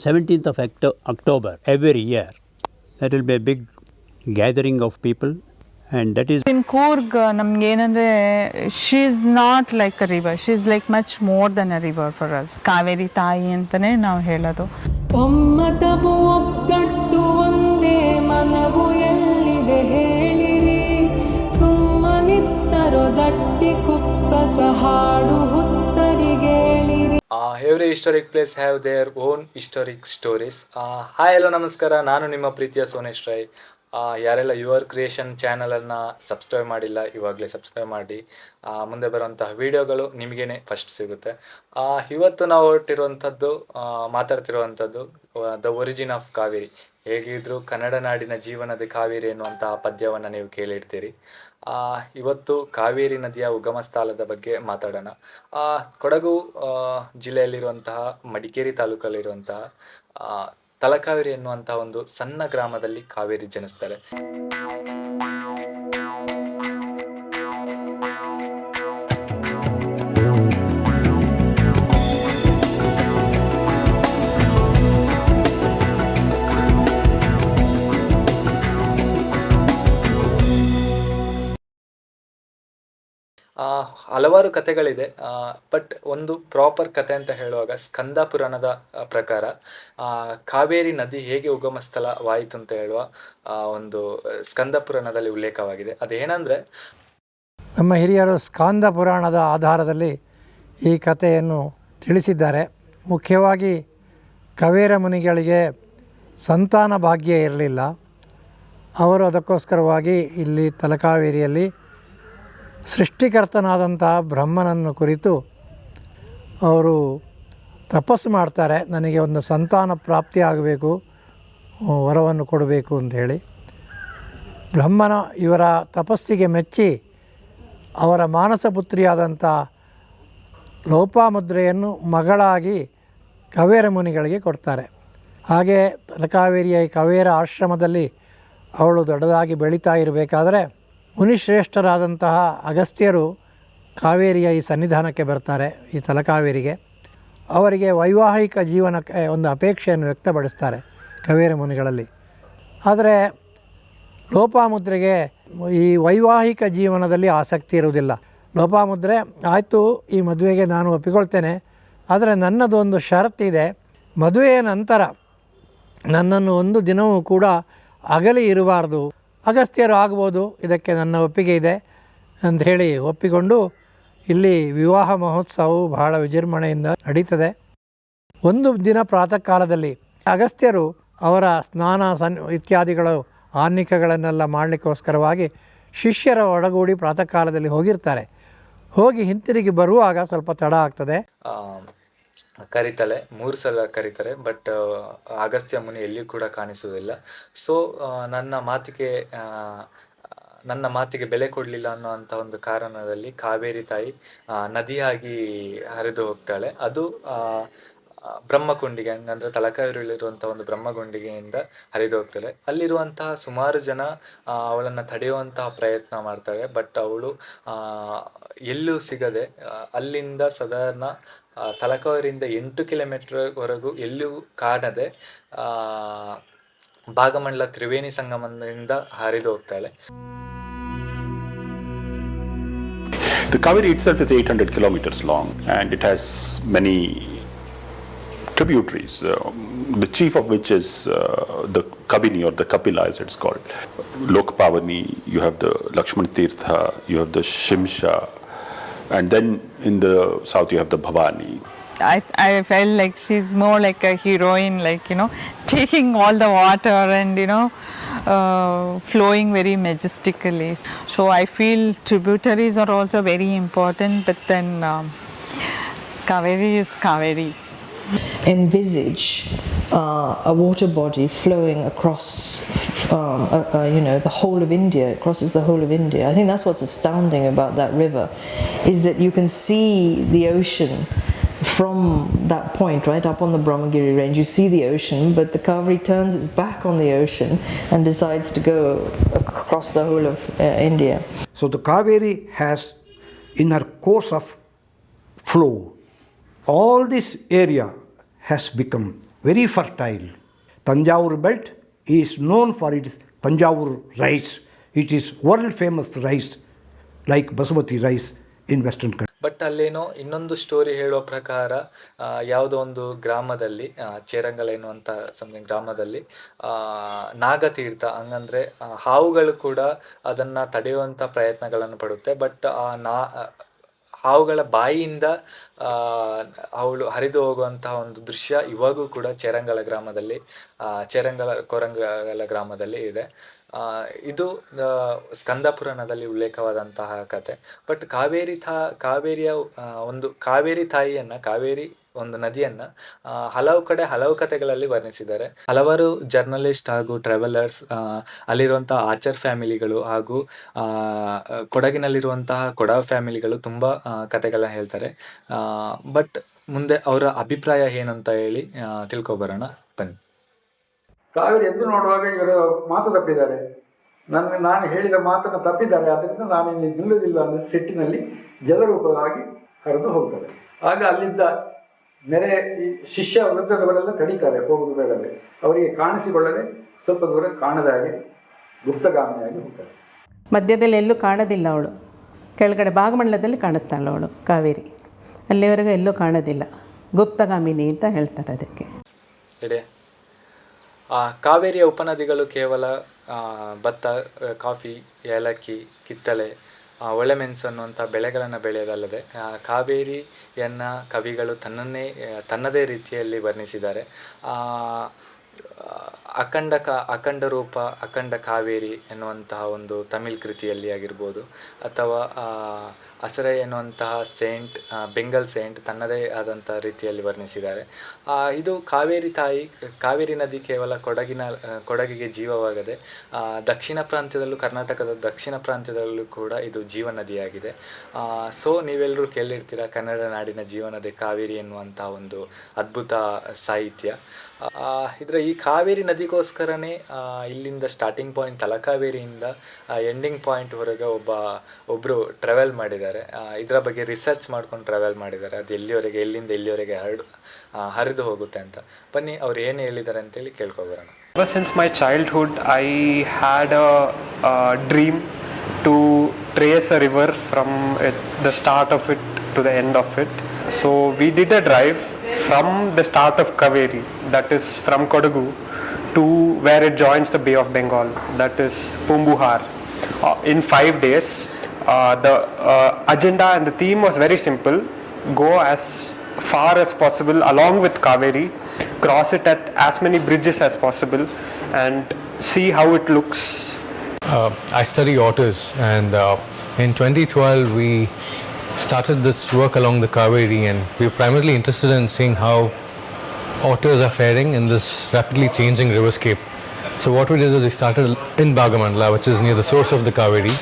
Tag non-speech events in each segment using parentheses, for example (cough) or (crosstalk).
17th of Octo- October every year. That will be a big gathering of people, and that is in Coorg ನಮ್ಗೆ ಏನಂದ್ರೆ she is not like a river she is like much more than a river for us Kaveri ತಾಯಿ ಅಂತಾನೆ ನಾವು ಹೇಳೋದು. ಒಮ್ಮತವು ಒಗ್ಗಟ್ಟು ಒಂದೇ ಮನವು ಎಲ್ಲಿದೆ ಹೇಳಿರಿ. ಸುಮ್ಮನಿತ್ತರೋ ದಟ್ಟಿ ಕುಪ್ಪಸ ಹಾಡು ಹುತ್ತರಿಗೇಳಿರಿ Uh, historic place have their own historic stories hi hello ನಮಸ್ಕಾರ. ನಾನು ನಿಮ್ಮ ಪ್ರೀತಿಯ ಸೋನೇಶ್ ರೈ. ಯಾರೆಲ್ಲ ಯುವರ್ ಕ್ರಿಯೇಷನ್ ಚಾನಲನ್ನು ಸಬ್ಸ್ಕ್ರೈಬ್ ಮಾಡಿಲ್ಲ ಇವಾಗಲೇ ಸಬ್ಸ್ಕ್ರೈಬ್ ಮಾಡಿ. ಮುಂದೆ ಬರುವಂತಹ ವೀಡಿಯೋಗಳು ನಿಮಗೇನೆ ಫಸ್ಟ್ ಸಿಗುತ್ತೆ. ಇವತ್ತು ನಾವು ಹೊರಟಿರುವಂಥದ್ದು ಮಾತಾಡ್ತಿರುವಂಥದ್ದು ದ ಒರಿಜಿನ್ ಆಫ್ ಕಾವೇರಿ. ಹೇಗಿದ್ರು ಕನ್ನಡ ನಾಡಿನ ಜೀವನದ ಕಾವೇರಿ ಎನ್ನುವಂತಹ ಪದ್ಯವನ್ನು ನೀವು ಕೇಳಿರ್ತೀರಿ. ಇವತ್ತು ಕಾವೇರಿ ನದಿಯ ಉಗಮ ಸ್ಥಳದ ಬಗ್ಗೆ ಮಾತಾಡೋಣ. ಆ, ಕೊಡಗು ಆ, ಜಿಲ್ಲೆಯಲ್ಲಿರುವಂತಹ ಮಡಿಕೇರಿ ತಾಲೂಕಲ್ಲಿರುವಂತಹ ಆ, ತಲಕಾವೇರಿ ಎನ್ನುವಂತಹ ಒಂದು ಸಣ್ಣ ಗ್ರಾಮದಲ್ಲಿ ಕಾವೇರಿ ಜನಿಸ್ತಾರೆ. ಹಲವಾರು ಕಥೆಗಳಿದೆ. ಬಟ್ ಒಂದು ಪ್ರಾಪರ್ ಕತೆ ಅಂತ ಹೇಳುವಾಗ ಸ್ಕಂದ ಪುರಾಣದ ಪ್ರಕಾರ ಕಾವೇರಿ ನದಿ ಹೇಗೆ ಉಗಮ ಸ್ಥಳವಾಯಿತು ಅಂತ ಹೇಳುವ ಒಂದು ಸ್ಕಂದ ಪುರಾಣದಲ್ಲಿ ಉಲ್ಲೇಖವಾಗಿದೆ. ಅದೇನಂದರೆ, ನಮ್ಮ ಹಿರಿಯರು ಸ್ಕಂದ ಪುರಾಣದ ಆಧಾರದಲ್ಲಿ ಈ ಕಥೆಯನ್ನು ತಿಳಿಸಿದ್ದಾರೆ. ಮುಖ್ಯವಾಗಿ ಕವೇರ ಮುನಿಗಳಿಗೆ ಸಂತಾನ ಭಾಗ್ಯ ಇರಲಿಲ್ಲ. ಅವರು ಅದಕ್ಕೋಸ್ಕರವಾಗಿ ಇಲ್ಲಿ ತಲಕಾವೇರಿಯಲ್ಲಿ ಸೃಷ್ಟಿಕರ್ತನಾದಂತಹ ಬ್ರಹ್ಮನನ್ನು ಕುರಿತು ಅವರು ತಪಸ್ಸು ಮಾಡ್ತಾರೆ, ನನಗೆ ಒಂದು ಸಂತಾನ ಪ್ರಾಪ್ತಿ ಆಗಬೇಕು ವರವನ್ನು ಕೊಡಬೇಕು ಅಂತ ಹೇಳಿ. ಬ್ರಹ್ಮನ ಇವರ ತಪಸ್ಸಿಗೆ ಮೆಚ್ಚಿ ಅವರ ಮಾನಸ ಪುತ್ರಿಯಾದಂಥ ಲೋಪಾಮುದ್ರೆಯನ್ನು ಮಗಳಾಗಿ ಕವೇರ ಮುನಿಗಳಿಗೆ ಕೊಡ್ತಾರೆ. ಹಾಗೆ ತಲಕಾವೇರಿಯ ಕವೇರ ಆಶ್ರಮದಲ್ಲಿ ಅವಳು ದೊಡ್ಡದಾಗಿ ಬೆಳೀತಾ ಇರಬೇಕಾದರೆ ಮುನಿಶ್ರೇಷ್ಠರಾದಂತಹ ಅಗಸ್ತ್ಯರು ಕಾವೇರಿಯ ಈ ಸನ್ನಿಧಾನಕ್ಕೆ ಬರ್ತಾರೆ, ಈ ತಲಕಾವೇರಿಗೆ. ಅವರಿಗೆ ವೈವಾಹಿಕ ಜೀವನಕ್ಕೆ ಒಂದು ಅಪೇಕ್ಷೆಯನ್ನು ವ್ಯಕ್ತಪಡಿಸ್ತಾರೆ ಕಾವೇರಿ ಮುನಿಗಳಲ್ಲಿ. ಆದರೆ ಲೋಪಾಮುದ್ರೆಗೆ ಈ ವೈವಾಹಿಕ ಜೀವನದಲ್ಲಿ ಆಸಕ್ತಿ ಇರುವುದಿಲ್ಲ. ಲೋಪಾಮುದ್ರೆ, ಆಯಿತು, ಈ ಮದುವೆಗೆ ನಾನು ಒಪ್ಪಿಕೊಳ್ತೇನೆ, ಆದರೆ ನನ್ನದೊಂದು ಷರತ್ತಿದೆ ಮದುವೆಯ ನಂತರ ನನ್ನನ್ನು ಒಂದು ದಿನವೂ ಕೂಡ ಅಗಲಿ ಇರಬಾರ್ದು. ಅಗಸ್ತ್ಯರು ಆಗ್ಬೋದು, ಇದಕ್ಕೆ ನನ್ನ ಒಪ್ಪಿಗೆ ಇದೆ ಅಂತ ಹೇಳಿ ಒಪ್ಪಿಕೊಂಡು ಇಲ್ಲಿ ವಿವಾಹ ಮಹೋತ್ಸವವು ಬಹಳ ವಿಜೃಂಭಣೆಯಿಂದ ನಡೀತದೆ. ಒಂದು ದಿನ ಪ್ರಾತಃ ಕಾಲದಲ್ಲಿ ಅಗಸ್ತ್ಯರು ಅವರ ಸ್ನಾನ ಸನ್, ಇತ್ಯಾದಿಗಳು, ಆನ್ನಿಕಗಳನ್ನೆಲ್ಲ ಮಾಡಲಿಕ್ಕೋಸ್ಕರವಾಗಿ ಶಿಷ್ಯರ ಒಡಗೂಡಿ ಪ್ರಾತಃ ಕಾಲದಲ್ಲಿ ಹೋಗಿರ್ತಾರೆ. ಹೋಗಿ ಹಿಂತಿರುಗಿ ಬರುವಾಗ ಸ್ವಲ್ಪ ತಡ ಆಗ್ತದೆ. ಕರೀತಾಳೆ ಮೂರು ಸಲ ಕರೀತಾರೆ ಬಟ್ ಅಗಸ್ತ್ಯ ಮುನಿ ಎಲ್ಲಿಯೂ ಕೂಡ ಕಾಣಿಸುವುದಿಲ್ಲ. ಸೊ ನನ್ನ ಮಾತಿಗೆ ನನ್ನ ಮಾತಿಗೆ ಬೆಲೆ ಕೊಡಲಿಲ್ಲ ಅನ್ನೋಂಥ ಒಂದು ಕಾರಣದಲ್ಲಿ ಕಾವೇರಿ ತಾಯಿ ನದಿಯಾಗಿ ಹರಿದು ಹೋಗ್ತಾಳೆ. ಅದು ಬ್ರಹ್ಮಕುಂಡಿಗೆ ಹಂಗಂದ್ರೆ ತಲಕಾವೇರಿಯಲ್ಲಿರುವಂಥ ಒಂದು ಬ್ರಹ್ಮಗುಂಡಿಗೆಯಿಂದ ಹರಿದು ಹೋಗ್ತಾಳೆ ಅಲ್ಲಿರುವಂತಹ ಸುಮಾರು ಜನ ಅವಳನ್ನ ತಡೆಯುವಂತಹ ಪ್ರಯತ್ನ ಮಾಡ್ತಾಳೆ ಬಟ್ ಅವಳು ಎಲ್ಲೂ ಸಿಗದೆ ಅಲ್ಲಿಂದ ಸಾಧಾರಣ ತಲಕಾವೇರಿಯಿಂದ ಎಂಟು ಕಿಲೋಮೀಟರ್ವರೆಗೂ ಎಲ್ಲೂ ಕಾಣದೆ ಭಾಗಮಂಡಲ ತ್ರಿವೇಣಿ ಸಂಗಮದಿಂದ ಹರಿದು ಹೋಗ್ತಾಳೆ The Kaveri itself is 800 kilometers long and it has many tributaries, uh, the chief of which is uh, the Kabini or the Kapila as it's called. Lokpavani, you have the Lakshman Tirtha, you have the Shimsha, and then in the south you have the Bhavani. I, I felt like she's more like a heroine, like, you know, (laughs) taking all the water and, you know, uh, flowing very majestically. So I feel tributaries are also very important, but then um, Kaveri is Kaveri. Envisage uh, a water body flowing across, um, uh, uh, you know, the whole of India. It crosses the whole of India. I think that's what's astounding about that river, is that you can see the ocean from that point, right up on the Brahmagiri range. You see the ocean, but the Kaveri turns its back on the ocean and decides to go across the whole of uh, India. So the Kaveri has, in her course of flow, all this area has become very fertile. Tanjavur belt is known for its Tanjavur rice. It is world famous rice like basmati rice in western countries. But ಅಲ್ಲೇನೋ ಇನ್ನೊಂದು story ಹೇಳೋ ಪ್ರಕಾರ ಯಾವುದೋ ಒಂದು ಗ್ರಾಮದಲ್ಲಿ ಚೇರಂಗಲ ಎನ್ನುವಂಥ something ಗ್ರಾಮದಲ್ಲಿ ನಾಗತೀರ್ಥ ಹಂಗಂದ್ರೆ ಹಾವುಗಳು ಕೂಡ ಅದನ್ನು ತಡೆಯುವಂಥ ಪ್ರಯತ್ನಗಳನ್ನು ಪಡುತ್ತೆ ಬಟ್ ಆ ನಾ ಹಾವುಗಳ ಬಾಯಿಯಿಂದ ಅವಳು ಹರಿದು ಹೋಗುವಂತಹ ಒಂದು ದೃಶ್ಯ ಇವಾಗೂ ಕೂಡ ಚೇರಂಗಲ ಗ್ರಾಮದಲ್ಲಿ ಚೇರಂಗಲ, ಕೊರಂಗಲ ಗ್ರಾಮದಲ್ಲಿ ಇದೆ. ಇದು ಸ್ಕಂದ ಪುರಾಣದಲ್ಲಿ ಉಲ್ಲೇಖವಾದಂತಹ ಕತೆ. ಬಟ್ ಕಾವೇರಿ ಥಾ, ಕಾವೇರಿಯ ಒಂದು ಕಾವೇರಿ ತಾಯಿಯನ್ನು, ಕಾವೇರಿ ಒಂದು ನದಿಯನ್ನ ಹಲವು ಕಡೆ ಹಲವು ಕಥೆಗಳಲ್ಲಿ ವರ್ಣಿಸಿದ್ದಾರೆ. ಹಲವಾರು ಜರ್ನಲಿಸ್ಟ್ ಹಾಗೂ ಟ್ರಾವೆಲರ್ಸ್ ಅಲ್ಲಿರುವಂತಹ ಆಚರ್ ಫ್ಯಾಮಿಲಿಗಳು ಹಾಗೂ ಕೊಡಗಿನಲ್ಲಿರುವಂತಹ ಕೊಡ ಫ್ಯಾಮಿಲಿಗಳು ತುಂಬಾ ಕಥೆಗಳನ್ನ ಹೇಳ್ತಾರೆ. ಬಟ್ ಮುಂದೆ ಅವರ ಅಭಿಪ್ರಾಯ ಏನಂತ ಹೇಳಿ ತಿಳ್ಕೊಬರೋಣ. ಬನ್ನಿ. ಸಾವಿರ ಎದ್ದು ನೋಡುವಾಗ ಇವರು ಮಾತು ತಪ್ಪಿದ್ದಾರೆ. ನನ್ನ ನಾನು ಹೇಳಿದ ಮಾತನ್ನು ತಪ್ಪಿದ್ದಾರೆ. ಆದ್ದರಿಂದ ನಾನು ಇಲ್ಲಿ ನಿಲ್ಲುವುದಿಲ್ಲ ಅನ್ನೋ ಸಿಟ್ಟಿನಲ್ಲಿ ಜಲರೂಪವಾಗಿ ಕರೆದು ಹೋಗ್ತಾರೆ. ಆಗ ಅಲ್ಲಿದ್ದ ನೆರೆ ಈ ಶಿಷ್ಯ ವೃದ್ಧದವರೆಲ್ಲ ಕಡಿತಾರೆ ಹೋಗುವುದು ಬೇಡವೇ ಅವರಿಗೆ ಕಾಣಿಸಿಕೊಳ್ಳದೆ ಸ್ವಲ್ಪ ದೂರ ಕಾಣದ ಹಾಗೆ ಗುಪ್ತಗಾಮಿಯಾಗಿ ಹೋಗ್ತಾರೆ. ಮಧ್ಯದಲ್ಲಿ ಎಲ್ಲೂ ಕಾಣೋದಿಲ್ಲ ಅವಳು. ಕೆಳಗಡೆ ಭಾಗಮಂಡಲದಲ್ಲಿ ಕಾಣಿಸ್ತಾಳೆ ಅವಳು ಕಾವೇರಿ. ಅಲ್ಲಿವರೆಗೂ ಎಲ್ಲೂ ಕಾಣೋದಿಲ್ಲ. ಗುಪ್ತಗಾಮಿನಿ ಅಂತ ಹೇಳ್ತಾರೆ ಅದಕ್ಕೆ. ಎಡೆ ಆ, ಕಾವೇರಿಯ ಉಪನದಿಗಳು ಕೇವಲ ಭತ್ತ ಕಾಫಿ ಏಲಕ್ಕಿ ಕಿತ್ತಳೆ ಒಳ್ಳೆಮೆಣಸು ಅನ್ನುವಂಥ ಬೆಳೆಗಳನ್ನು ಬೆಳೆಯೋದಲ್ಲದೆ ಕಾವೇರಿಯನ್ನು ಕವಿಗಳು ತನ್ನನ್ನೇ, ತನ್ನದೇ ರೀತಿಯಲ್ಲಿ ವರ್ಣಿಸಿದ್ದಾರೆ. ಅಖಂಡ ಕ, ಅಖಂಡ ರೂಪ, ಅಖಂಡ ಕಾವೇರಿ ಎನ್ನುವಂತಹ ಒಂದು ತಮಿಳ್ ಕೃತಿಯಲ್ಲಿ ಆಗಿರ್ಬೋದು, ಅಥವಾ ಅಸರೆ ಎನ್ನುವಂತಹ ಸೇಂಟ್ ಬೆಂಗಲ್ ಸೇಂಟ್ ತನ್ನದೇ ಆದಂಥ ರೀತಿಯಲ್ಲಿ ವರ್ಣಿಸಿದ್ದಾರೆ. ಇದು ಕಾವೇರಿ ತಾಯಿ, ಕಾವೇರಿ ನದಿ ಕೇವಲ ಕೊಡಗಿನ ಕೊಡಗಿಗೆ ಜೀವವಾಗದೆ ದಕ್ಷಿಣ ಪ್ರಾಂತ್ಯದಲ್ಲೂ, ಕರ್ನಾಟಕದ ದಕ್ಷಿಣ ಪ್ರಾಂತ್ಯದಲ್ಲೂ ಕೂಡ ಇದು ಜೀವ ನದಿಯಾಗಿದೆ. ಸೊ ನೀವೆಲ್ಲರೂ ಕೇಳಿರ್ತೀರ ಕನ್ನಡ ನಾಡಿನ ಜೀವನದಿ ಕಾವೇರಿ ಎನ್ನುವಂಥ ಒಂದು ಅದ್ಭುತ ಸಾಹಿತ್ಯ. ಇದರ ಈ ಕಾವೇರಿ ನದಿಗೋಸ್ಕರನೇ ಇಲ್ಲಿಂದ ಸ್ಟಾರ್ಟಿಂಗ್ ಪಾಯಿಂಟ್ ತಲಕಾವೇರಿಯಿಂದ ಎಂಡಿಂಗ್ ಪಾಯಿಂಟ್ವರೆಗೆ ಒಬ್ಬ ಒಬ್ಬರು ಟ್ರಾವೆಲ್ ಮಾಡಿದ್ದಾರೆ. ಮಾಡಿದ್ದಾರೆ. ಇದರ ಬಗ್ಗೆ ರಿಸರ್ಚ್ ಮಾಡ್ಕೊಂಡು ಟ್ರಾವೆಲ್ ಮಾಡಿದ್ದಾರೆ. ಅದು ಎಲ್ಲಿವರೆಗೆ, ಎಲ್ಲಿಂದ ಎಲ್ಲಿವರೆಗೆ ಹರಡು ಹರಿದು ಹೋಗುತ್ತೆ ಅಂತ. ಬನ್ನಿ, ಅವ್ರು ಏನು ಹೇಳಿದ್ದಾರೆ ಅಂತೇಳಿ ಕೇಳ್ಕೊಬರೋಣ. But since my childhood I had a dream to trace a river from the start of it to the end of it so we did a drive from the start of Kaveri that is from Kodagu to where it joins the bay of Bengal that is Poompuhar in five days Uh, the uh, agenda and the theme was very simple. Go as far as possible along with Kaveri, cross it at as many bridges as possible, and see how it looks. Uh, I study otters, and uh, in 2012 we started this work along the Kaveri, and we were primarily interested in seeing how otters are faring in this rapidly changing riverscape. So what we did is we started in Bagamandla, which is near the source of the Kaveri,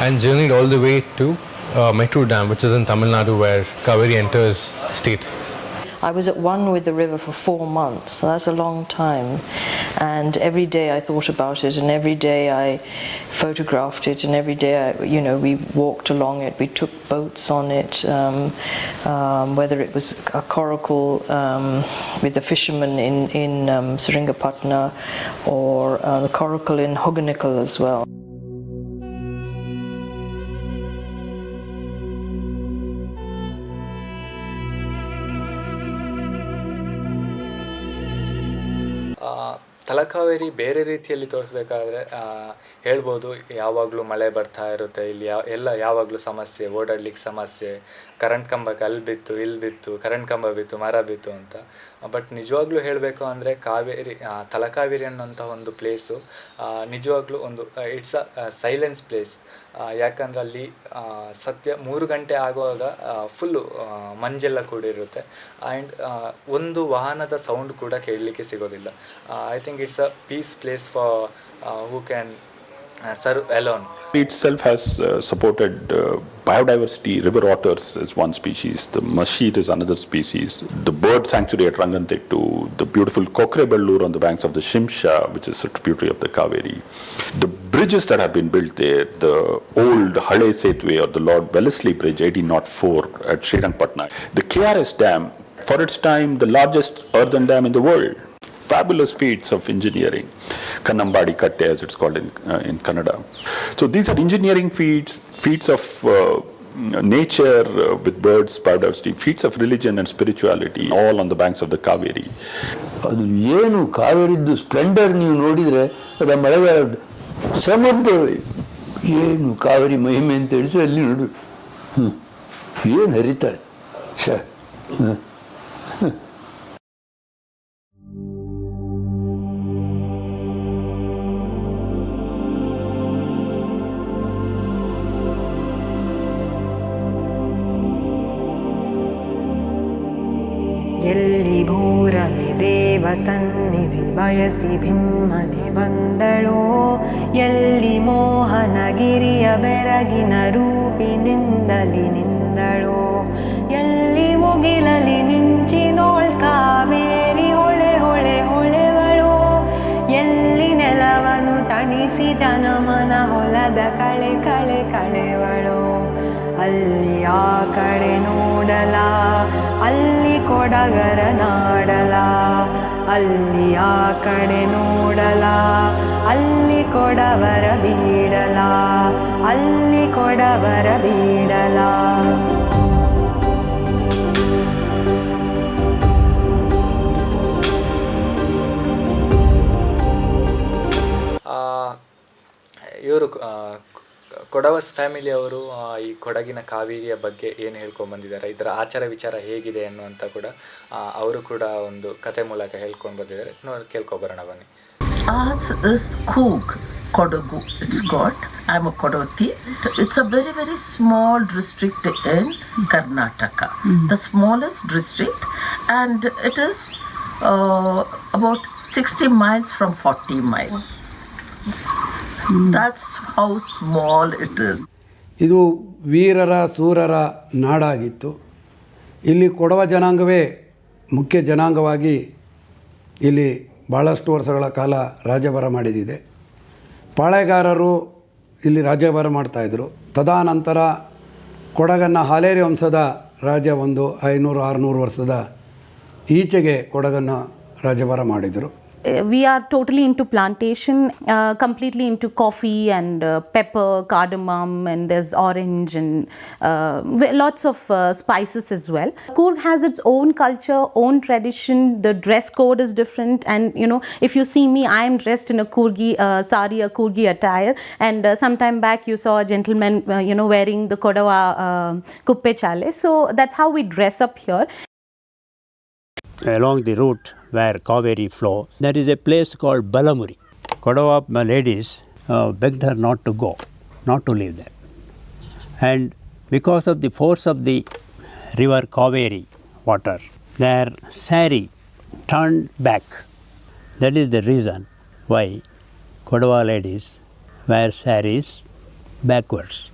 and journeyed all the way to uh, Dam, which is in Tamil Nadu, where Kaveri enters state. I was at one with the river for four months, so that's a long time. And every day I thought about it, and every day I photographed it, and every day, I, you know, we walked along it, we took boats on it, um, um, whether it was a coracle um, with the fishermen in, in um, Seringapatna or uh, the coracle in Hoganikal as well. Talakaveri ಬೇರೆ ರೀತಿಯಲ್ಲಿ ತೋರಿಸ್ಬೇಕಾದ್ರೆ ಹೇಳ್ಬೋದು ಯಾವಾಗಲೂ ಮಳೆ ಬರ್ತಾ ಇರುತ್ತೆ, ಇಲ್ಲಿ ಯಾ, ಎಲ್ಲ ಯಾವಾಗಲೂ ಸಮಸ್ಯೆ, ಓಡಾಡ್ಲಿಕ್ಕೆ ಸಮಸ್ಯೆ ಕರೆಂಟ್ ಕಂಬಕ್ಕೆ ಅಲ್ಲಿ ಬಿತ್ತು ಇಲ್ಲಿ ಬಿತ್ತು, ಕರೆಂಟ್ ಕಂಬ ಬಿತ್ತು, ಮರ ಬಿತ್ತು ಅಂತ. ಬಟ್ ನಿಜವಾಗ್ಲೂ ಹೇಳಬೇಕು ಅಂದರೆ ಕಾವೇರಿ ತಲಕಾವೇರಿ ಅನ್ನೋಂಥ ಒಂದು ಪ್ಲೇಸು ನಿಜವಾಗ್ಲೂ ಒಂದು ಇಟ್ಸ್ ಅ ಸೈಲೆನ್ಸ್ ಪ್ಲೇಸ್ ಯಾಕಂದ್ರೆ ಅಲ್ಲಿ ಸತ್ಯ ಮೂರು ಗಂಟೆ ಆಗುವಾಗ ಫುಲ್ಲು ಮಂಜೆಲ್ಲ ಕೂಡಿರುತ್ತೆ. ಆ್ಯಂಡ್ ಒಂದು ವಾಹನದ ಸೌಂಡ್ ಕೂಡ ಕೇಳಲಿಕ್ಕೆ ಸಿಗೋದಿಲ್ಲ. I think it's a peace place for who can Uh, Alone. Itself has uh, supported uh, biodiversity. River otters is one species. The musheed is another species. The bird sanctuary at Rangantettu, the beautiful Kokrebellur on the banks of the Shimsha, which is a tributary of the Kaveri. The bridges that have been built there, the old Hale Setway or the Lord Wellesley Bridge, 1804 at Srirangpatna. The KRS Dam, for its time, the largest earthen dam in the world. Fabulous feats of engineering. Kanambadi Katte, as it's called in, uh, in Kannada. So these are engineering feats, feats of uh, nature uh, with birds, biodiversity, feats of religion and spirituality, all on the banks of the Kaveri. ಅದು ಏನು ಕಾವೇರಿದ್ದು Splendor ನೀವು ನೋಡಿದರೆ ಅದು ಮಳೆಗಾಲ ಏನು ಕಾವೇರಿ ಮಹಿಮೆ ಅಂತ ಹೇಳಿದ್ರೆ ಅಲ್ಲಿ ನೋಡು ಹ್ಞೂ ಏನು ಹರಿತಾಳೆ ಎಲ್ಲಿ ಭೂರನೆ ದೇವ ಸನ್ನಿಧಿ ಬಯಸಿ ಭಿಮ್ಮನೆ ಬಂದಳೋ. ಎಲ್ಲಿ ಮೋಹನಗಿರಿಯ ಬೆರಗಿನ ರೂಪಿನಿಂದಲಿ ನಿಂದಳೋ. ಎಲ್ಲಿ ಮುಗಿಲಲಿ ಮಿಂಚಿನೋಳ್ ಕಾವೇರಿ ಹೊಳೆ ಹೊಳೆ ಹೊಳೆವಳೋ. ಎಲ್ಲಿ ನೆಲವನ್ನು ತಣಿಸಿ ಜನಮನ ಹೊಲದ ಕಳೆ ಕಳೆ ಕಳೆವಳೋ. ಅಲ್ಲಿ ಆ ಕಡೆ ನೋಡಲ ಅಲ್ಲಿ ಕೊಡಗರ ನಾಡಲ ಅಲ್ಲಿ ಆ ಕಡೆ ನೋಡಲ ಅಲ್ಲಿ ಕೊಡವರ ಬೀಡಲ ಅಲ್ಲಿ ಕೊಡವರ ಬೀಡಲ. ಇವರು ಕೊಡವಸ್ ಫ್ಯಾಮಿಲಿ ಅವರು ಈ ಕೊಡಗಿನ ಕಾವೇರಿಯ ಬಗ್ಗೆ ಏನು ಹೇಳ್ಕೊಂಡು ಬಂದಿದ್ದಾರೆ ಇದರ ಆಚಾರ ವಿಚಾರ ಹೇಗಿದೆ ಅನ್ನುವಂಥ ಕೂಡ ಅವರು ಕೂಡ ಒಂದು ಕತೆ ಮೂಲಕ ಹೇಳ್ಕೊಂಡು ಬಂದಿದ್ದಾರೆ. ನೋಡಿ ಕೇಳ್ಕೊಬರೋಣ ಬನ್ನಿ. Ours is Coog, it's got I a Kodoti. It's a very very small district in Karnataka, the smallest district, and it is uh, about 60 miles from 40 miles. How small it is. ಇದು ವೀರರ, ಸೂರರ ನಾಡಾಗಿತ್ತು ಇಲ್ಲಿ ಕೊಡವ ಜನಾಂಗವೇ ಮುಖ್ಯ ಜನಾಂಗವಾಗಿ ಇಲ್ಲಿ ಭಾಳಷ್ಟು ವರ್ಷಗಳ ಕಾಲ ರಾಜ್ಯಭಾರ ಮಾಡಿದಿದೆ ಪಾಳೆಗಾರರು ಇಲ್ಲಿ ರಾಜ್ಯಭಾರ ಮಾಡ್ತಾಯಿದ್ರು ತದಾನಂತರ ಕೊಡಗನ್ನು ಹಾಲೇರಿ ವಂಶದ ರಾಜ್ಯ ಒಂದು ಐನೂರು, ಆರುನೂರು ವರ್ಷದ ಈಚೆಗೆ ಕೊಡಗನ್ನು ರಾಜ್ಯಭಾರ ಮಾಡಿದರು we are totally into plantation, uh, completely into coffee and uh, pepper, cardamom, and there's orange and uh, lots of uh, spices as well. Coorg has its own culture, own tradition. The dress code is different, and you know, if you see me, I am dressed in a Coorgi uh, sari, a Coorgi attire. And uh, sometime back, you saw a gentleman, uh, you know, wearing the Kodawa uh, kuppe chale. So that's how we dress up here. along the route where Kaveri flows, there is a place called Balamuri. Kodava ladies uh, begged her not to go, not to leave there. And because of the force of the river Kaveri water, their sari turned back. That is the reason why Kodava ladies wear saris backwards.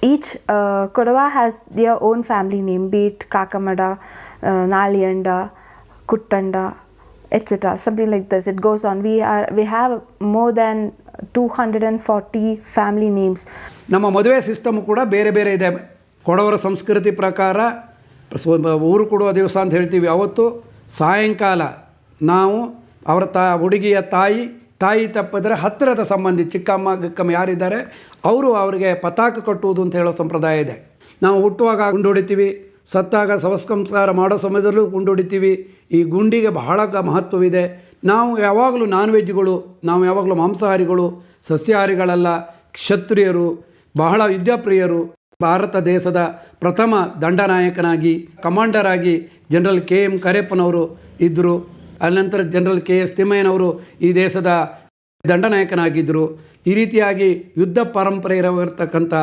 Each uh, Kodava has their own family name, be it Kakamada, uh, Naliyanda, Kuttanda, etc. Something like this. It goes on. We are, we have more than 240 family names. ನಮ್ಮ ಮದುವೆ system ಕೂಡ ಬೇರೆ ಬೇರೆ ಇದೆ ಕೊಡವರ ಸಂಸ್ಕೃತಿ ಪ್ರಕಾರ ಊರು ಕೊಡುವ ದಿವಸ ಅಂತ ಹೇಳ್ತೀವಿ ಅವತ್ತು ಸಾಯಂಕಾಲ ನಾವು ಅವರ ತಾ, ಹುಡುಗಿಯ ತಾಯಿ ತಾಯಿ ತಪ್ಪಿದ್ರೆ ಹತ್ತಿರದ ಸಂಬಂಧಿ, ಚಿಕ್ಕಮ್ಮ, ಗಿಕ್ಕಮ್ಮ ಯಾರಿದ್ದಾರೆ, ಅವರು ಅವರಿಗೆ ಪತಾಕ ಕಟ್ಟುವುದು ಅಂತ ಹೇಳೋ ಸಂಪ್ರದಾಯ ಇದೆ ನಾವು ಹುಟ್ಟುವಾಗ ಗುಂಡು ಹೊಡಿತೀವಿ ಸತ್ತಾಗ ಸಂಸ್ಕಾರ ಮಾಡೋ ಸಮಯದಲ್ಲೂ ಗುಂಡು ಈ ಗುಂಡಿಗೆ ಬಹಳ ಮಹತ್ವವಿದೆ. ನಾವು ಯಾವಾಗಲೂ ನಾನ್ ವೆಜ್ಗಳು ನಾವು ಯಾವಾಗಲೂ ಮಾಂಸಾಹಾರಿಗಳು, ಸಸ್ಯಾಹಾರಿಗಳಲ್ಲ. ಕ್ಷತ್ರಿಯರು, ಬಹಳ ವಿದ್ಯಾಪ್ರಿಯರು, ಭಾರತ ದೇಶದ ಪ್ರಥಮ ದಂಡನಾಯಕನಾಗಿ ಕಮಾಂಡರ್ ಆಗಿ ಜನರಲ್ ಕೆ ಎಂ ಕರೆಪ್ಪನವರು ಇದ್ದರು ಅನಂತರ ಜನರಲ್ ಕೆ ಎಸ್ ತಿಮ್ಮಯ್ಯನವರು ಈ ದೇಶದ ದಂಡನಾಯಕನಾಗಿದ್ದರು ಈ ರೀತಿಯಾಗಿ ಯುದ್ಧ ಪರಂಪರೆ ಇರತಕ್ಕಂಥ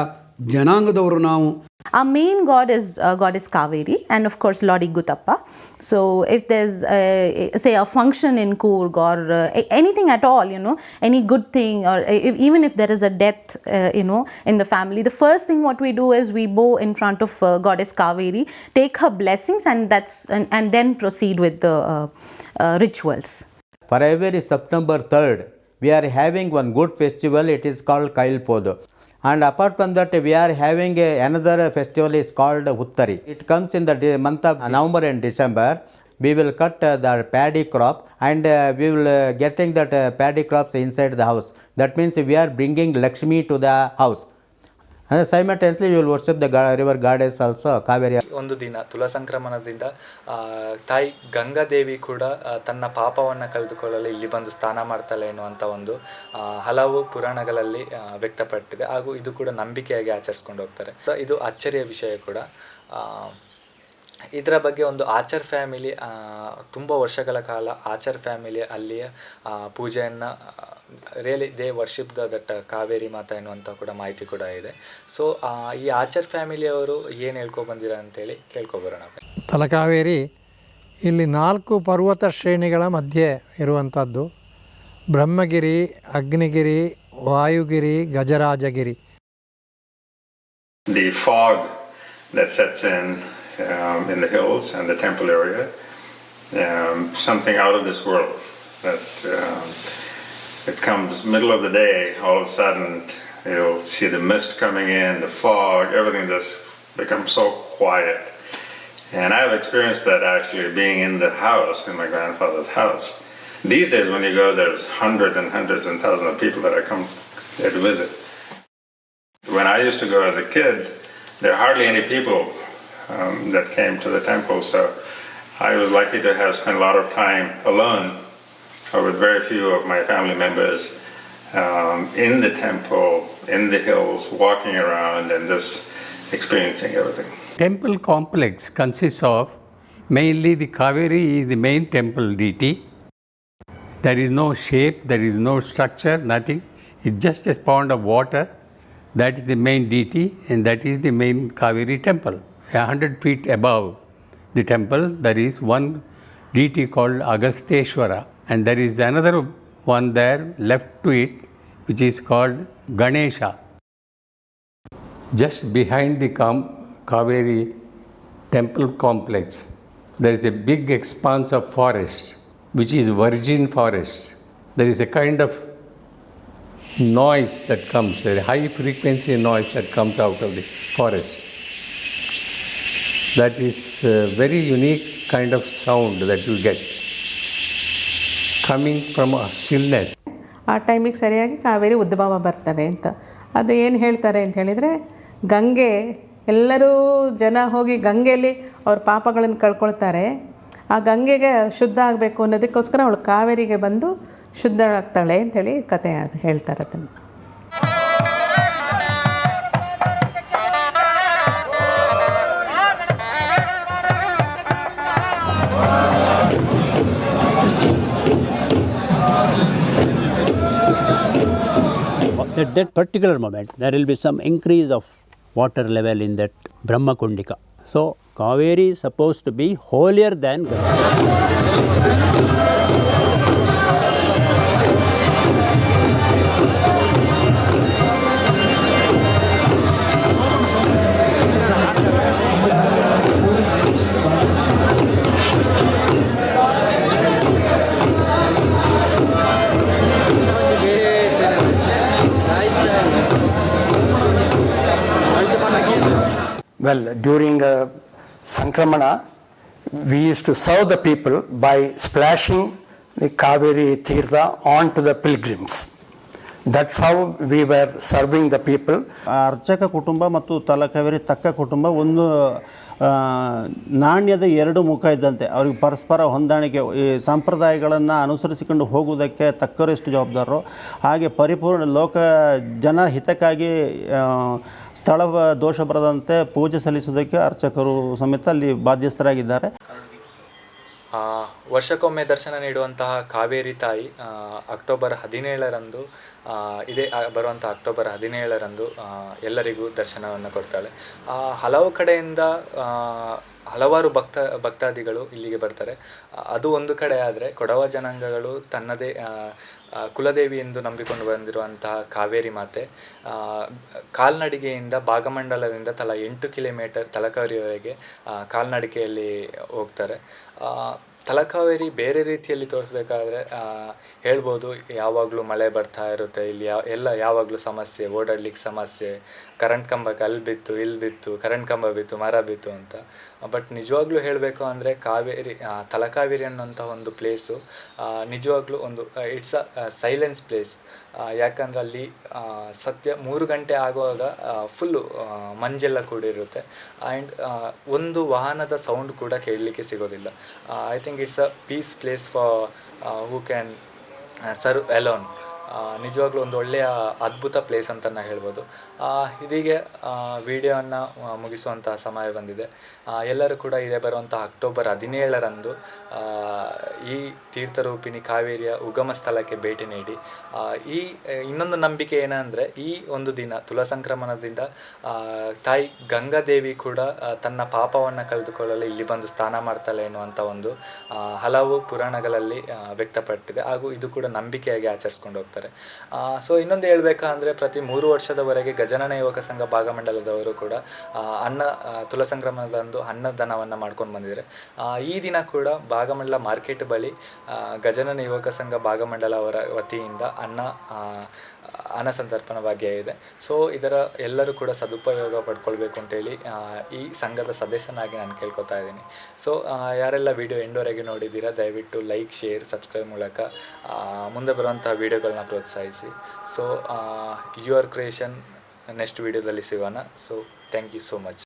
ಜನಾಂಗದವರು ನಾವು. Our main god is uh, goddess Kaveri and of course Lodi Gutappa. So if there's uh, say a function in Coorg or uh, anything at all, you know, any good thing or if, even if there is a death, uh, you know, in the family, the first thing what we do is we bow in front of uh, goddess Kaveri, take her blessings, and that's and, and then proceed with the uh, uh, rituals. For every September 3rd, we are having one good festival. It is called Kailpodu. And apart from that, we are having another festival is called Uttari. It comes in the month of November and December. We will cut uh, the paddy crop and uh, we will uh, getting that paddy crops inside the house. That means we are bringing Lakshmi to the house. And ಸೈಮಟೆನ್ಸ್ಲಿ ಇವ್ರು ವರ್ಷದ river goddess also Kaveri. ಒಂದು ದಿನ, ತುಲಾ ಸಂಕ್ರಮಣದಿಂದ ತಾಯಿ ಗಂಗಾದೇವಿ ಕೂಡ ತನ್ನ ಪಾಪವನ್ನು ಕಳೆದುಕೊಳ್ಳಲು ಇಲ್ಲಿ ಬಂದು ಸ್ನಾನ ಮಾಡ್ತಾಳೆ ಎನ್ನುವಂಥ ಒಂದು ಹಲವು ಪುರಾಣಗಳಲ್ಲಿ ವ್ಯಕ್ತಪಟ್ಟಿದೆ. ಹಾಗೂ ಇದು ಕೂಡ ನಂಬಿಕೆಯಾಗಿ ಆಚರಿಸ್ಕೊಂಡು ಹೋಗ್ತಾರೆ. ಇದು ಅಚ್ಚರಿಯ ವಿಷಯ ಕೂಡ. ಇದರ ಬಗ್ಗೆ ಒಂದು ಆಚರ್ ಫ್ಯಾಮಿಲಿ ತುಂಬ ವರ್ಷಗಳ ಕಾಲ ಆಚಾರ್ ಫ್ಯಾಮಿಲಿ ಅಲ್ಲಿಯ ಪೂಜೆಯನ್ನು really they worship the that Kaveri Mata ಎನ್ನುವಂಥ ಕೂಡ ಮಾಹಿತಿ ಕೂಡ ಇದೆ. ಸೊ ಈ ಆಚಾರ್ ಫ್ಯಾಮಿಲಿಯವರು ಏನು ಹೇಳ್ಕೊ ಬಂದಿರ ಅಂತೇಳಿ ಕೇಳ್ಕೊಬರೋಣ ತಲಕಾವೇರಿ ಇಲ್ಲಿ ನಾಲ್ಕು ಪರ್ವತ ಶ್ರೇಣಿಗಳ ಮಧ್ಯೆ ಇರುವಂಥದ್ದು Brahmagiri Agnigiri Vayugiri Gajarajagiri. The fog that sets in um, in the hills and the temple area, um, something out of this world. That um, it comes middle of the day, all of a sudden you'll see the mist coming in, the fog, everything just becomes so quiet. And I've experienced that actually being in the house, in my grandfather's house. These days, when you go, there's hundreds and hundreds and thousands of people that are come there to visit. When I used to go as a kid, there are hardly any people um, that came to the temple, so I was lucky to have spent a lot of time alone or with very few of my family members um, in the temple, in the hills, walking around and just experiencing everything. Temple complex consists of mainly the Kaveri is the main temple deity. There is no shape, there is no structure, nothing. It's just a pond of water. That is the main deity, and that is the main Kaveri temple. A hundred feet above the temple, there is one deity called Agasteshwara, and there is another one there left to it, which is called Ganesha. Just behind the Kam- Kaveri temple complex, there is a big expanse of forest, which is virgin forest. There is a kind of noise that comes, a high frequency noise that comes out of the forest. That is very unique kind of sound that you get coming from a stillness. ಆ ಟೈಮಿಗೆ ಸರಿಯಾಗಿ ಕಾವೇರಿ ಉದ್ಭವ ಬರ್ತಾರೆ ಅಂತ. ಅದು ಏನು ಹೇಳ್ತಾರೆ ಅಂತ ಹೇಳಿದರೆ, ಗಂಗೆ, ಎಲ್ಲರೂ ಜನ ಹೋಗಿ ಗಂಗೆಯಲ್ಲಿ ಅವ್ರ ಪಾಪಗಳನ್ನು ಕಳ್ಕೊಳ್ತಾರೆ. ಆ ಗಂಗೆಗೆ ಶುದ್ಧ ಆಗಬೇಕು ಅನ್ನೋದಕ್ಕೋಸ್ಕರ ಅವಳು ಕಾವೇರಿಗೆ ಬಂದು ಶುದ್ಧಳಾಗ್ತಾಳೆ ಅಂಥೇಳಿ ಕತೆ ಅದು ಹೇಳ್ತಾರೆ ಅದನ್ನು. At that particular moment, there will be some increase of water level in that Brahmakundika. So, Kaveri is supposed to be holier than Ganga. Well during Sankramana we use to serve the people by splashing the Kaveri theertha on to the pilgrims that's how we were serving the people ಅರ್ಚಕ ಕುಟುಂಬ ಮತ್ತು ತಲಕಾವೇರಿ ತಕ್ಕ ಕುಟುಂಬ ಒಂದು ನಾಣ್ಯದ ಎರಡು ಮುಖ ಇದ್ದಂತೆ. ಅವ್ರಿಗೆ ಪರಸ್ಪರ ಹೊಂದಾಣಿಕೆ, ಈ ಸಂಪ್ರದಾಯಗಳನ್ನು ಅನುಸರಿಸಿಕೊಂಡು ಹೋಗುವುದಕ್ಕೆ ತಕ್ಕರೆಷ್ಟು ಜವಾಬ್ದಾರರು. ಹಾಗೆ ಪರಿಪೂರ್ಣ ಲೋಕ, ಜನ ಹಿತಕ್ಕಾಗಿ ಸ್ಥಳ ದೋಷ ಬರದಂತೆ ಪೂಜೆ ಸಲ್ಲಿಸುವುದಕ್ಕೆ ಅರ್ಚಕರು ಸಮೇತ ಅಲ್ಲಿ ಬಾಧ್ಯಸ್ಥರಾಗಿದ್ದಾರೆ. ವರ್ಷಕ್ಕೊಮ್ಮೆ ದರ್ಶನ ನೀಡುವಂತಹ ಕಾವೇರಿ ತಾಯಿ ಅಕ್ಟೋಬರ್ ಹದಿನೇಳರಂದು ಇದೇ ಬರುವಂಥ ಅಕ್ಟೋಬರ್ ಹದಿನೇಳರಂದು ಎಲ್ಲರಿಗೂ ದರ್ಶನವನ್ನು ಕೊಡ್ತಾಳೆ. ಹಲವು ಕಡೆಯಿಂದ ಹಲವಾರು ಭಕ್ತ, ಭಕ್ತಾದಿಗಳು ಇಲ್ಲಿಗೆ ಬರ್ತಾರೆ. ಅದು ಒಂದು ಕಡೆ ಆದರೆ ಕೊಡವ ಜನಾಂಗಗಳು ತನ್ನದೇ ಕುಲದೇವಿ ಎಂದು ನಂಬಿಕೊಂಡು ಬಂದಿರುವಂತಹ ಕಾವೇರಿ ಮಾತೆ ಕಾಲ್ನಡಿಗೆಯಿಂದ ಭಾಗಮಂಡಲದಿಂದ ತಲಾ ಎಂಟು ಕಿಲೋಮೀಟರ್ ತಲಕಾವರಿವರೆಗೆ ಕಾಲ್ನಡಿಕೆಯಲ್ಲಿ ಕಾಲ್ನಡಿಗೆಯಲ್ಲಿ ಹೋಗ್ತಾರೆ ತಲಕಾವೇರಿ ಬೇರೆ ರೀತಿಯಲ್ಲಿ ತೋರಿಸ್ಬೇಕಾದ್ರೆ ಹೇಳ್ಬೋದು ಯಾವಾಗಲೂ ಮಳೆ ಬರ್ತಾ ಇರುತ್ತೆ, ಇಲ್ಲಿ ಯಾವ ಎಲ್ಲ ಯಾವಾಗಲೂ ಸಮಸ್ಯೆ, ಓಡಾಡ್ಲಿಕ್ಕೆ ಸಮಸ್ಯೆ ಕರೆಂಟ್ ಕಂಬಕ್ಕೆ ಅಲ್ಲಿ ಬಿತ್ತು ಇಲ್ಲಿ ಬಿತ್ತು ಕರೆಂಟ್ ಕಂಬ ಬಿತ್ತು, ಮರ ಬಿತ್ತು ಅಂತ. ಬಟ್ ನಿಜವಾಗ್ಲೂ ಹೇಳಬೇಕು ಅಂದರೆ ಕಾವೇರಿ ತಲಕಾವೇರಿ ಅನ್ನೋಂಥ ಒಂದು ಪ್ಲೇಸು ನಿಜವಾಗ್ಲೂ ಒಂದು ಇಟ್ಸ್ ಅ ಸೈಲೆನ್ಸ್ ಪ್ಲೇಸ್ ಯಾಕಂದ್ರೆ ಅಲ್ಲಿ ಸತ್ಯ ಮೂರು ಗಂಟೆ ಆಗುವಾಗ ಫುಲ್ಲು ಮಂಜೆಲ್ಲ ಕೂಡಿರುತ್ತೆ. ಆ್ಯಂಡ್ ಒಂದು ವಾಹನದ ಸೌಂಡ್ ಕೂಡ ಕೇಳಲಿಕ್ಕೆ ಸಿಗೋದಿಲ್ಲ. I think it's a peace place for who can serve alone ನಿಜವಾಗ್ಲೂ ಒಂದು ಒಳ್ಳೆಯ ಅದ್ಭುತ ಪ್ಲೇಸ್ ಅಂತ ಹೇಳ್ಬೋದು. ಇದೀಗೆ ವಿಡಿಯೋವನ್ನು ಮುಗಿಸುವಂತಹ ಸಮಯ ಬಂದಿದೆ. ಎಲ್ಲರೂ ಕೂಡ ಇದೇ ಬರುವಂಥ ಅಕ್ಟೋಬರ್ ಹದಿನೇಳರಂದು ಈ ತೀರ್ಥರೂಪಿಣಿ ಕಾವೇರಿಯ ಉಗಮ ಸ್ಥಳಕ್ಕೆ ಭೇಟಿ ನೀಡಿ ಈ, ಇನ್ನೊಂದು ನಂಬಿಕೆ ಏನಂದರೆ, ಈ ಒಂದು ದಿನ ತುಲಾ ಸಂಕ್ರಮಣದಿಂದ ತಾಯಿ ಗಂಗಾದೇವಿ ಕೂಡ ತನ್ನ ಪಾಪವನ್ನು ಕಳೆದುಕೊಳ್ಳಲು ಇಲ್ಲಿ ಬಂದು ಸ್ನಾನ ಮಾಡ್ತಾಳೆ ಎನ್ನುವಂಥ ಒಂದು ಹಲವು ಪುರಾಣಗಳಲ್ಲಿ ವ್ಯಕ್ತಪಟ್ಟಿದೆ. ಹಾಗೂ ಇದು ಕೂಡ ನಂಬಿಕೆಯಾಗಿ ಆಚರಿಸ್ಕೊಂಡು ಹೋಗ್ತಾರೆ. ಸೊ ಇನ್ನೊಂದು ಹೇಳಬೇಕಂದ್ರೆ ಪ್ರತಿ ಮೂರು ವರ್ಷದವರೆಗೆ ಗಜನನ ಯುವಕ ಸಂಘ ಭಾಗಮಂಡಲದವರು ಕೂಡ ಅನ್ನ ತುಲ ಸಂಕ್ರಮಣದಂದು ಅನ್ನದಾನವನ್ನು ಮಾಡ್ಕೊಂಡು ಬಂದಿದ್ದಾರೆ ಈ ದಿನ ಕೂಡ ಭಾಗಮಂಡಲ ಮಾರ್ಕೆಟ್ ಬಳಿ ಗಜಾನನ ಯುವಕ ಸಂಘ ಭಾಗಮಂಡಲ ಅವರ ವತಿಯಿಂದ ಅನ್ನ ಅನ್ನ ಸಂತರ್ಪಣವಾಗಿಯೇ ಇದೆ. ಸೊ ಇದರ ಎಲ್ಲರೂ ಕೂಡ ಸದುಪಯೋಗ ಪಡ್ಕೊಳ್ಬೇಕು ಅಂತೇಳಿ ಈ ಸಂಘದ ಸದಸ್ಯನಾಗಿ ನಾನು ಕೇಳ್ಕೊತಾ ಇದ್ದೀನಿ. ಸೊ ಯಾರೆಲ್ಲ ವಿಡಿಯೋ ಎಂಡವರೆಗೆ ನೋಡಿದ್ದೀರಾ, ದಯವಿಟ್ಟು ಲೈಕ್, ಶೇರ್, ಸಬ್ಸ್ಕ್ರೈಬ್ ಮೂಲಕ ಮುಂದೆ ಬರುವಂತಹ ವಿಡಿಯೋಗಳನ್ನ ಪ್ರೋತ್ಸಾಹಿಸಿ. ಸೊ ಯುವರ್ ಕ್ರಿಯೇಷನ್ ನೆಕ್ಸ್ಟ್ ವಿಡಿಯೋದಲ್ಲಿ ಸಿಗೋಣ. So thank you so much